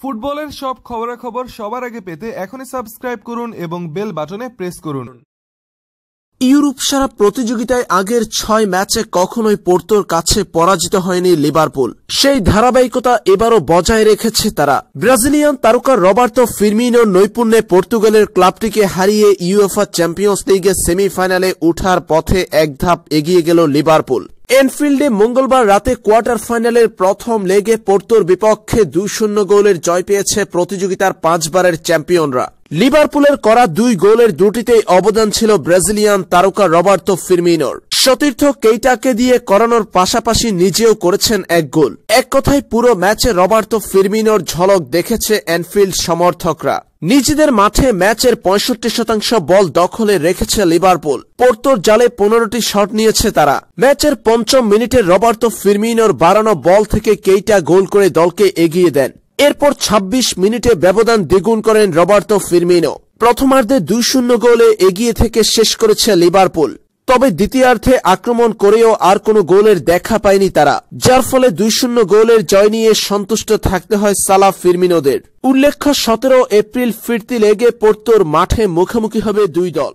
ফুটবলের সব খবরাখবর সবার আগে পেতে এখনই সাবস্ক্রাইব করুন এবং বেল বাটনে প্রেস করুন। ইউরোপ সারা প্রতিযোগিতায় আগের ছয় ম্যাচে কখনোই পোর্তোর কাছে পরাজিত হয়নি লিভারপুল। সেই ধারাবাহিকতা এবারও বজায় রেখেছে তারা। ব্রাজিলিয়ান তারকা রবার্তো ফিরমিনোর নৈপুণ্যে পর্তুগালের ক্লাবটিকে হারিয়ে ইউএফা চ্যাম্পিয়ন্স লিগের সেমিফাইনালে উঠার পথে এক ধাপ এগিয়ে গেল লিভারপুল। এনফিল্ডে মঙ্গলবার রাতে কোয়ার্টার ফাইনালের প্রথম লেগে পোর্তোর বিপক্ষে দুই শূন্য গোলের জয় পেয়েছে প্রতিযোগিতার পাঁচবারের চ্যাম্পিয়নরা। লিভারপুলের করা দুই গোলের দুটিতেই অবদান ছিল ব্রাজিলিয়ান তারকা রবার্তো ফিরমিনোর। সতীর্থ কেইটাকে দিয়ে করানোর পাশাপাশি নিজেও করেছেন এক গোল। এক কথায়, পুরো ম্যাচে রবার্তো ফিরমিনোর ঝলক দেখেছে এনফিল্ড সমর্থকরা। নিজেদের মাঠে ম্যাচের পঁয়ষট্টি শতাংশ বল দখলে রেখেছে লিভারপুল। পোর্তোর জালে পনেরোটি শট নিয়েছে তারা। ম্যাচের পঞ্চম মিনিটে রবার্তো ফিরমিনোর বাড়ানো বল থেকে কেইটা গোল করে দলকে এগিয়ে দেন। এরপর ২৬ মিনিটে ব্যবধান দ্বিগুণ করেন রবার্তো ফিরমিনো। প্রথমার্ধে দুই শূন্য গোলে এগিয়ে থেকে শেষ করেছে লিভারপুল। তবে দ্বিতীয়ার্ধে আক্রমণ করেও আর কোনো গোলের দেখা পায়নি তারা, যার ফলে দুই শূন্য গোলের জয় নিয়ে সন্তুষ্ট থাকতে হয় সালা ফিরমিনোদের। উল্লেখ্য, সতেরো এপ্রিল ফিরতি লেগে পড়তোর মাঠে মুখোমুখি হবে দুই দল।